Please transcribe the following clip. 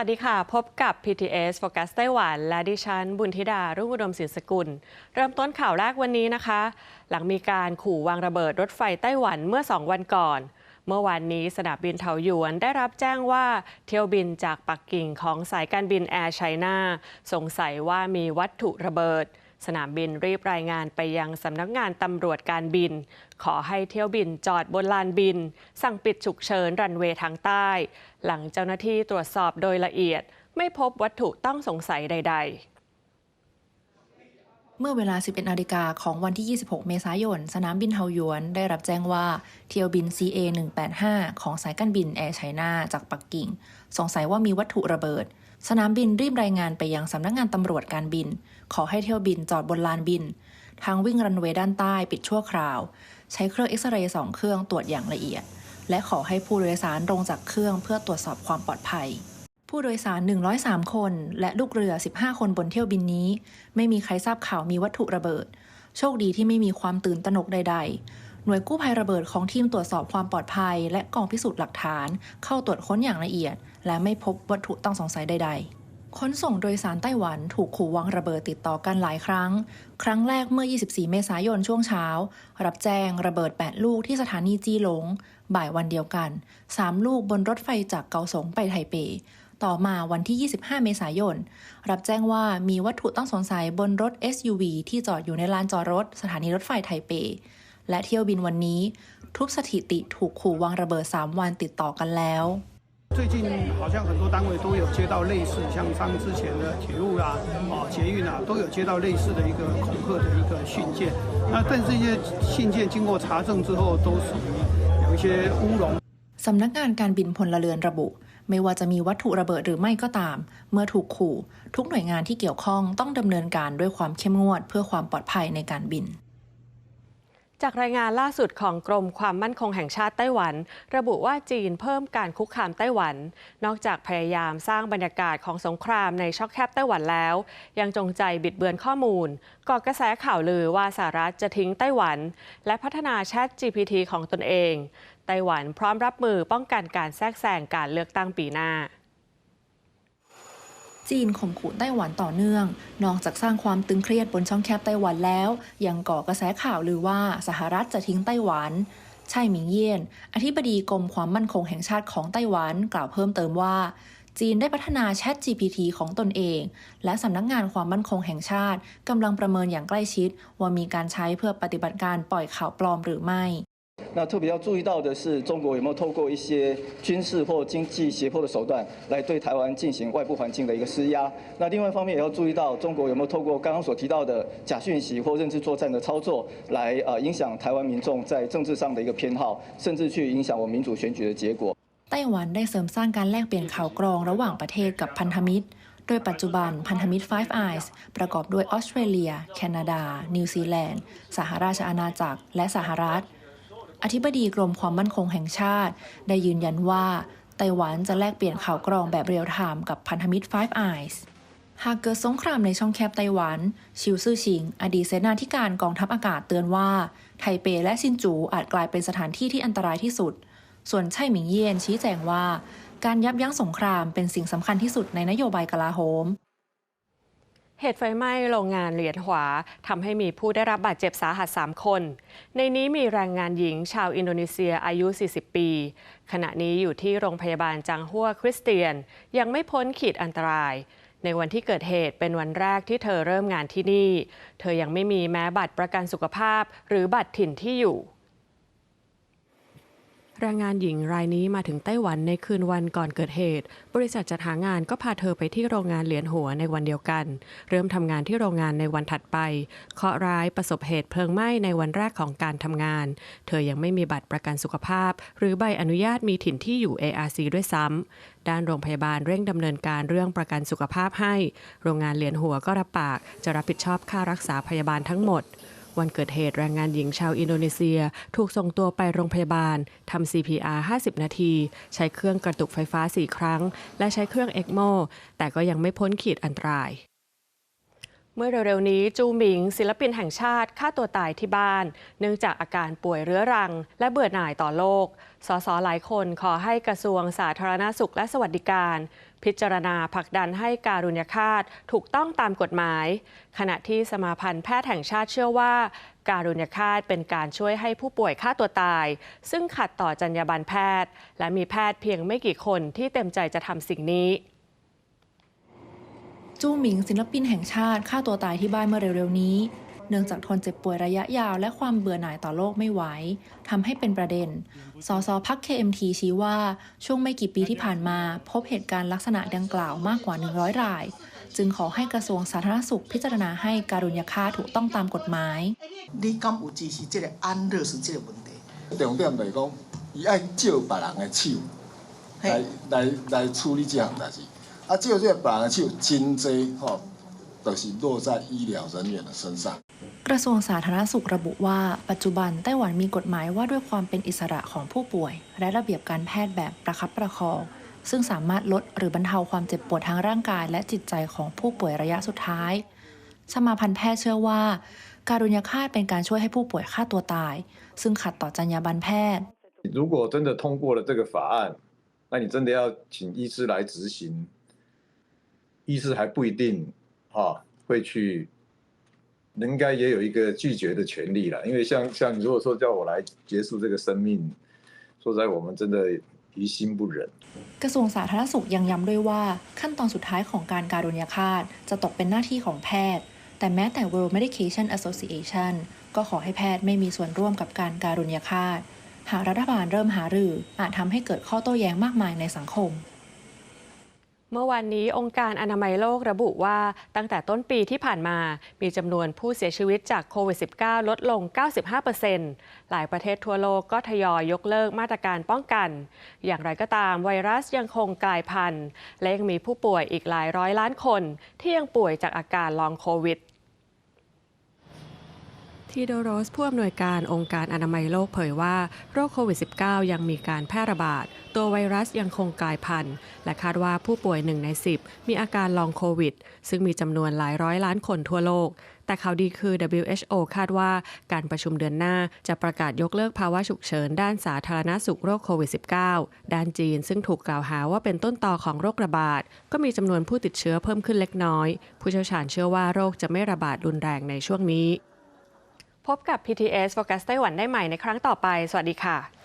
วัสดีค่ะ พบกับ PTS Focus ไต้หวัน และดิฉัน บุญธิดา รุ่งอุดมศิลสกุล เริ่มต้นข่าวแรกวันนี้นะคะ หลังมีการขู่วางระเบิดรถไฟไต้หวันเมื่อ 2 วันก่อน เมื่อวานนี้สนามบินเทาหยวนได้รับแจ้งว่าเที่ยวบินจากปักกิ่งของสายการบินแอร์ไชน่าสงสัยว่ามีวัตถุระเบิด สนามบินรีบรายงานไปยังสำนักงานตำรวจการบิน ขอให้เที่ยวบินจอดบนลานบิน สั่งปิดฉุกเฉินรันเวย์ทางใต้ หลังเจ้าหน้าที่ตรวจสอบโดยละเอียด ไม่พบวัตถุต้องสงสัยใด ๆเมื่อเวลา 11นาฬิกาของวันที่ 26 เมษายน สนามบินเฮาหยวน ได้รับแจ้งว่าเที่ยวบิน CA 185ของสายการบินแอร์ไชน่าจากปักกิ่ง สงสัยว่ามีวัตถุระเบิด สนามบินรีบรายงานไปยังสำนักงานตำรวจการบิน ขอให้เที่ยวบินจอดบนลานบิน ทางวิ่งรันเวย์ด้านใต้ปิดชั่วคราว ใช้เครื่องเอ็กซเรย์สองเครื่องตรวจอย่างละเอียด และขอให้ผู้โดยสารลงจากเครื่องเพื่อตรวจสอบความปลอดภัย ผู้โดยสาร 103 คน และลูกเรือ 15 คนบนเที่ยวบินนี้ ไม่มีใครทราบข่าวมีวัตถุระเบิด โชคดีที่ไม่มีความตื่นตระหนกใด ๆ หน่วยกู้ภัยระเบิดของทีมตรวจสอบความปลอดภัย และกองพิสูจน์หลักฐาน เข้าตรวจค้นอย่างละเอียด และไม่พบวัตถุต้องสงสัยใด ๆขนส่งโดยสารไต้หวันถูกขู่วางระเบิดติดต่อกันหลายครั้ง ครั้งแรกเมื่อ 24 เมษายนช่วงเช้า รับแจ้งระเบิด 8 ลูกที่สถานีจีหลง บ่ายวันเดียวกัน 3 ลูกบนรถไฟจากเกาสงไปไทเป ต่อมาวันที่ 25 เมษายน รับแจ้งว่ามีวัตถุต้องสงสัยบนรถ SUV ที่จอดอยู่ในลานจอดรถ สถานีรถไฟไทเป และเที่ยวบินวันนี้ ทุบสถิติถูกขู่วางระเบิด 3 วันติดต่อกันแล้ว 最近好像很多单位都有接到类似，像像之前的铁路啦、哦捷运啊，都有接到类似的一个恐吓的一个讯件。那但这些信件经过查证之后，都属于有一些乌龙。 สำนักงานการบินพลเรือนระบุ ไม่ว่าจะมีวัตถุระเบิดหรือไม่ก็ตาม เมื่อถูกขู่ ทุกหน่วยงานที่เกี่ยวข้องต้องดำเนินการด้วยความเข้มงวด เพื่อความปลอดภัยในการบิน จากรายงานล่าสุดของกรมความมั่นคงแห่งชาติไต้หวัน ระบุว่าจีนเพิ่มการคุกคามไต้หวัน นอกจากพยายามสร้างบรรยากาศของสงครามในช็อกแคบไต้หวันแล้ว ยังจงใจบิดเบือนข้อมูลก่อกระแสข่าวลือว่าสหรัฐจะทิ้งไต้หวัน และพัฒนาแชท GPT ของตนเอง ไต้หวันพร้อมรับมือป้องกันการแทรกแซงการเลือกตั้งปีหน้า จีนข่มขู่ไต้หวันต่อเนื่อง นอกจากสร้างความตึงเครียดบนช่องแคบไต้หวันแล้ว ยังก่อกระแสข่าวลือว่าสหรัฐจะทิ้งไต้หวันไช่หมิงเยี่ยน อธิบดีกรมความมั่นคงแห่งชาติของไต้หวันกล่าวเพิ่มเติมว่า จีนได้พัฒนา Chat GPT ของตนเอง และสำนักงานความมั่นคงแห่งชาติกำลังประเมินอย่างใกล้ชิด ว่ามีการใช้เพื่อปฏิบัติการปล่อยข่าวปลอมหรือไม่ 那特别要注意到的是，中国有没有透过一些军事或经济胁迫的手段，来对台湾进行外部环境的一个施压？那另外一方面也要注意到，中国有没有透过刚刚所提到的假讯息或认知作战的操作，来呃影响台湾民众在政治上的一个偏好，甚至去影响我们民主选举的结果。 ไต้หวันได้เสริมสร้างการแลกเปลี่ยนข่าวกรองระหว่างประเทศกับพันธมิตร โดยปัจจุบันพันธมิตร Five Eyes ประกอบด้วยออสเตรเลีย แคนาดา นิวซีแลนด์ สหราชอาณาจักร และสหรัฐ อธิบดีกรมความมั่นคงแห่งชาติ ได้ยืนยันว่าไต้หวันจะแลกเปลี่ยนข่าวกรองแบบเรียลไทม์กับพันธมิตร Five Eyes หากเกิดสงครามในช่องแคบไต้หวัน ชิวซื่อชิง อดีตเสนาธิการกองทัพอากาศเตือนว่า ไทเปและซินจูอาจกลายเป็นสถานที่ที่อันตรายที่สุด ส่วนไช่หมิงเยียนชี้แจงว่า การยับยั้งสงครามเป็นสิ่งสำคัญที่สุดในนโยบายกลาโหม เหตุไฟไหม้โรงงานเหรียญหวาทำให้มีผู้ได้รับบาดเจ็บสาหัส 3 คน ในนี้มีแรงงานหญิงชาวอินโดนีเซียอายุ 40 ปี ขณะนี้อยู่ที่โรงพยาบาลจังหัวคริสเตียน ยังไม่พ้นขีดอันตราย ในวันที่เกิดเหตุเป็นวันแรกที่เธอเริ่มงานที่นี่ เธอยังไม่มีแม้บัตรประกันสุขภาพ หรือบัตรถิ่นที่อยู่ แรงงานหญิงรายนี้มาถึงไต้หวันในคืนวันก่อนเกิดเหตุ บริษัทจัดหางานก็พาเธอไปที่โรงงานเหรียญหัวในวันเดียวกัน เริ่มทำงานที่โรงงานในวันถัดไป เคราะร้ายประสบเหตุเพลิงไหม้ในวันแรกของการทำงาน เธอยังไม่มีบัตรประกันสุขภาพ หรือใบอนุญาตมีถิ่นที่อยู่ ARC ด้วยซ้ำด้านโรงพยาบาลเร่งดำเนินการเรื่องประกันสุขภาพให้ โรงงานเหรียญหัวก็รับปาก จะรับผิดชอบค่ารักษาพยาบาลทั้งหมด วันเกิดเหตุแรงงานหญิงชาวอินโดนีเซีย ถูกส่งตัวไปโรงพยาบาลทำ CPR 50 นาที ใช้เครื่องกระตุกไฟฟ้า 4 ครั้ง และใช้เครื่องเอ็กโมแต่ก็ยังไม่พ้นขีดอันตรายเมื่อเร็วๆนี้จูหมิง ศิลปินแห่งชาติฆ่าตัวตายที่บ้าน เนื่องจากอาการป่วยเรื้อรัง และเบื่อหน่ายต่อโลก สสหลายคนขอให้กระทรวงสาธารณสุขและสวัสดิการ พิจารณาผลักดันให้การุญยฆาตถูกต้องตามกฎหมาย ขณะที่สมาพันธ์แพทย์แห่งชาติเชื่อว่า การุญยฆาตเป็นการช่วยให้ผู้ป่วยฆ่าตัวตาย ซึ่งขัดต่อจรรยาบรรณแพทย์ และมีแพทย์เพียงไม่กี่คนที่เต็มใจจะทำสิ่งนี้จู้หมิงศิลปินแห่งชาติฆ่าตัวตายที่บ้านเมื่อเร็วๆนี้ เนื่องจากทนเจ็บป่วยระยะยาวและความเบื่อหน่ายต่อโลกไม่ไหวทำให้เป็นประเด็น สสพัก KMT ชี้ว่า ช่วงไม่กี่ปีที่ผ่านมา พบเหตุการณ์ลักษณะดังกล่าวมากกว่า 100 ราย จึงขอให้กระทรวงสาธารณสุขพิจารณาให้การุญยฆาตถูกต้องตามกฎหมาย 你敢有支持这个安乐死这个问题？重点就是讲，伊爱借别人的手来嘿来来处理这项代志。啊，借这个别人的手真济吼， 就是落在医疗人员的身上。 กระทรวงสาธารณสุขระบุว่าปัจจุบันไต้หวันมีกฎหมายว่าด้วยความเป็นอิสระของผู้ป่วย และระเบียบการแพทย์แบบประคับประคอง ซึ่งสามารถลดหรือบรรเทาความเจ็บปวดทางร่างกาย และจิตใจของผู้ป่วยระยะสุดท้าย สมาพันธ์แพทย์เชื่อว่า การุญยฆาตเป็นการช่วยให้ผู้ป่วยฆ่าตัวตาย ซึ่งขัดต่อจรรยาบรรณแพทย์ 如果真的通过了这个法案，那你真的要请医师来执行，医师还不一定 哈、会去，应该也有一个拒绝的权利了。因为像像你如果说叫我来结束这个生命，说实在我们真的于心不忍。 กระทรวงสาธารณสุขยังย้ำด้วยว่า ขั้นตอนสุดท้ายของการการุญยฆาตจะตกเป็นหน้าที่ของแพทย์ แต่แม้แต่ World Medication Association ก็ขอให้แพทย์ไม่มีส่วนร่วมกับการการุญยฆาต หากรัฐบาลเริ่มหารือ อาจทำให้เกิดข้อโต้แย้งมากมายในสังคม เมื่อวานนี้องค์การอนามัยโลกระบุว่าตั้งแต่ต้นปีที่ผ่านมา มีจำนวนผู้เสียชีวิตจากโควิด -19 ลดลง 95%หลายประเทศทั่วโลกก็ทยอยยกเลิกมาตรการป้องกัน อย่างไรก็ตามไวรัสยังคงกลายพันธุ์ และยังมีผู้ป่วยอีกหลายร้อยล้านคน ที่ยังป่วยจากอาการลองโควิด ทีโดโรสผู้อำนวยการองค์การอนามัยโลกเผยว่า โรคโควิด -19 ยังมีการแพร่ระบาด ตัวไวรัสยังคงกลายพันธุ์ และคาดว่าผู้ป่วยหนึ่งใน 10 มีอาการลองโควิด ซึ่งมีจำนวนหลายร้อยล้านคนทั่วโลก แต่ข่าวดีคือ WHO คาดว่าการประชุมเดือนหน้าจะประกาศยกเลิกภาวะฉุกเฉินด้านสาธารณสุขโรคโควิด -19 ด้านจีนซึ่งถูกกล่าวหาว่าเป็นต้นตอของโรคระบาด ก็มีจำนวนผู้ติดเชื้อเพิ่มขึ้นเล็กน้อย ผู้เชี่ยวชาญเชื่อว่าโรคจะไม่ระบาดรุนแรงในช่วงนี้ พบกับ PTS Focus ไต้หวันได้ใหม่ในครั้งต่อไป สวัสดีค่ะ